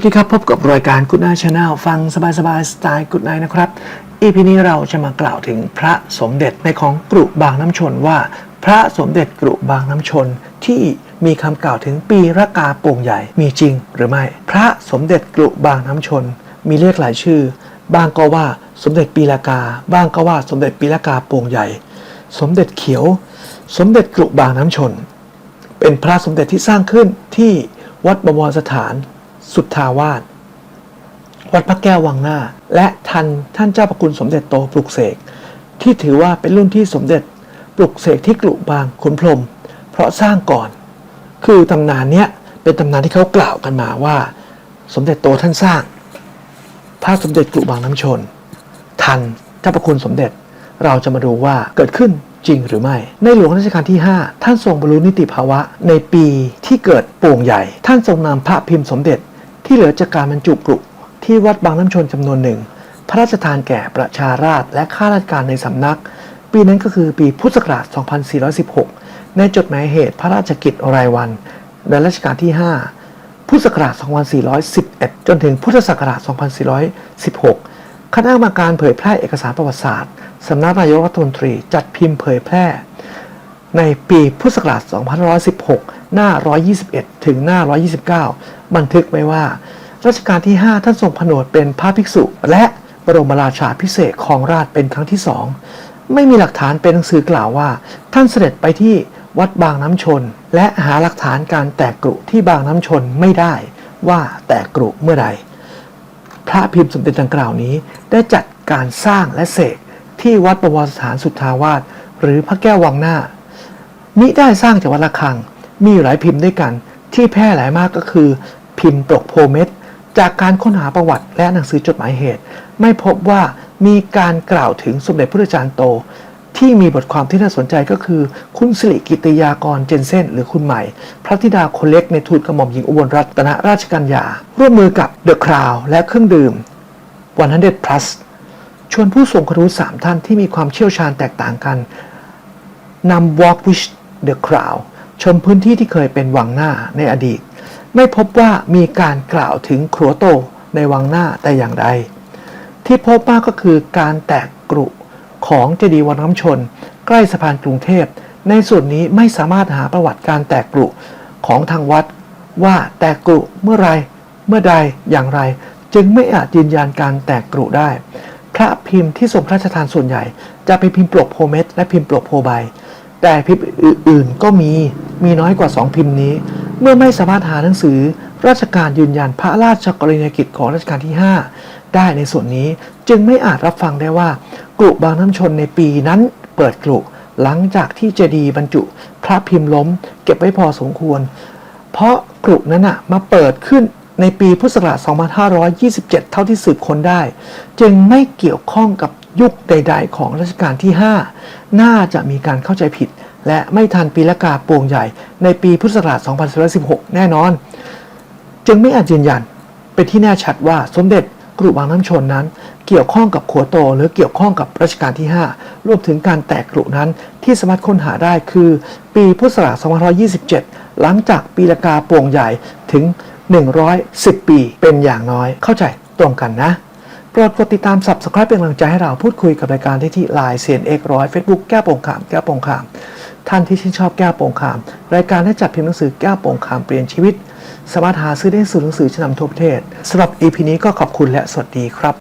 วัสดีครับ พบกับรายการ Good Night Channel ฟังสบายๆสไตล์ Good Night นะครับ EP นี้เราจะมากล่าวถึงพระสมเด็จในของกรุบางน้ำชนว่า พระสมเด็จกรุบางน้ำชนที่มีคำกล่าวถึงปีระกาโป่งใหญ่มีจริงหรือไม่ พระสมเด็จกรุบางน้ำชน มีเรียกหลายชื่อ บางก็ว่าสมเด็จปีละกา บ้างก็ว่าสมเด็จปีละกาโป่งใหญ่ สมเด็จเขียว สมเด็จกรุบางน้ำชน เป็นพระสมเด็จที่สร้างขึ้นที่วัดบวรสถาน สุทธาวาสวัดพระแก้ววังหน้า และทันท่านเจ้าพระคุณสมเด็จโตปลุกเสก ที่ถือว่าเป็นรุ่นที่สมเด็จปลุกเสกที่กรุบางขุนพรม เพราะสร้างก่อน คือตำนานเนี้ยเป็นตำนานที่เขากล่าวกันมาว่า สมเด็จโตท่านสร้างพระสมเด็จกรุบางน้ำชน ทันเจ้าพระคุณสมเด็จเราจะมาดูว่าเกิดขึ้นจริงหรือไม่ ในหลวงรัชกาลที่ 5 ท่านทรงบรรลุนิติภาวะในปีที่เกิดโป่งใหญ่ ท่านทรงนำพระพิมพ์สมเด็จ ที่เหลือจากการบรรจุกรุที่วัดบางน้ำชนจำนวนหนึ่ง พระราชทานแก่ประชาราษฎรและข้าราชการในสำนัก ปีนั้นก็คือปีพุทธศักราช 2416 ในจดหมายเหตุพระราชกิจรายวันในรัชกาลที่ 5 พุทธศักราช 2411 จนถึงพุทธศักราช 2416 คณะกรรมการเผยแพร่เอกสารประวัติศาสตร์สำนักนายกรัฐมนตรีจัดพิมพ์เผยแพร่ ในปีพุทธศักราช 2516 หน้า 121 ถึงหน้า 129 บันทึกไว้ว่า รัชกาลที่ 5 ท่านทรงผนวดเป็นพระภิกษุ และบรมราชาพิเศษกของราชเป็นครั้งที่สองไม่มีหลักฐานเป็นหนังสือกล่าวว่า ท่านเสด็จไปที่วัดบางน้ำชน และหาหลักฐานการแตกกรุที่บางน้ำชนไม่ได้ว่าแตกกรุเมื่อใดพระพิมพ์สมเด็จดังกล่าวนี้ ได้จัดการสร้างและเสกที่วัดประวัติสถานสุทธาวาสหรือพระแก้ววังหน้ามิได้สร้างจากวัดระฆัง มีหลายพิมพ์ด้วยกัน ที่แพร่หลายมากก็คือ พิมพ์ปลกโพเม็ดจากการค้นหาประวัติและหนังสือจดหมายเหตุ ไม่พบว่ามีการกล่าวถึงสมเด็จพระจารย์โต ที่มีบทความที่น่าสนใจก็คือ คุณสิริกิติยากรเจนเซนหรือคุณใหม่ พระธิดาคนเล็กในทูตกระหม่อมหญิงอุบลรัตนราชกัญญา ร่วมมือกับเดอะคราวและเครื่องดื่ม100 plus ชวนผู้ทรงคุณรู้สามท่านที่มีความเชี่ยวชาญแตกต่างกันนำ Walk with the Crowd ชมพื้นที่ที่เคยเป็นวังหน้าในอดีต ไม่พบว่ามีการกล่าวถึงครัวโตในวังหน้าแต่อย่างใด ที่พบมากก็คือการแตกกรุของเจดีย์วังน้ำชน ใกล้สะพานกรุงเทพ ในส่วนนี้ไม่สามารถหาประวัติการแตกกรุของทางวัด ว่าแตกกรุเมื่อไรเมื่อใดอย่างไร จึงไม่อาจยืนยันการแตกกรุได้ พระพิมพ์ที่ทรงพระราชทานส่วนใหญ่ จะเป็นพิมพ์ปลกโพเม็ดและพิมพ์ปลกโพใบ แต่พิมพ์อื่นๆก็มี มีน้อยกว่า 2 พิมพ์นี้ เมื่อไม่สามารถหาหนังสือ ราชการยืนยันพระราชกรณียกิจของรัชกาลที่ 5 ได้ในส่วนนี้จึงไม่อาจรับฟังได้ว่ากรุบางน้ำชนในปีนั้นเปิดกรุหลังจากที่เจดีย์บรรจุ พระพิมพ์ล้ม เก็บไว้พอสมควร เพราะกรุนั้นอะมาเปิดขึ้นในปีพุทธศักราช 2527 เท่าที่สืบค้นได้ จึงไม่เกี่ยวข้องกับยุคใด ๆ ของรัชกาลที่ 5 น่าจะมีการเข้าใจผิด และไม่ทันปีละกาป่งใหญ่ในปีพุทธศักราช2516 แน่นอน จึงไม่อาจยืนยัน เป็นที่แน่ชัดว่าสมเด็จกรุบางน้ำชนนั้น เกี่ยวข้องกับขัวโตหรือเกี่ยวข้องกับรัชกาลที่ 5 รวมถึงการแตกกรุนั้นที่สามารถค้นหาได้คือ ปีพุทธศักราช 2527 หลังจากปีละกาป่งใหญ่ถึง 110 ปีเป็นอย่างน้อย เข้าใจตรงกันนะโปรดกดติดตาม subscribe เป็นกำลังใจให้เราพูดคุยกับรายการได้ที่ Line CNX ร้อย Facebook แก้วโป่งขาม แก้วโป่งขาม ท่านที่ชื่นชอบแก้วโป่งขาม รายการได้จัดพิมพ์หนังสือแก้วโป่งขามเปลี่ยนชีวิต สามารถหาซื้อได้ที่หนังสือชั้นนำทั่วประเทศสำหรับ EP นี้ก็ขอบคุณและสวัสดีครับ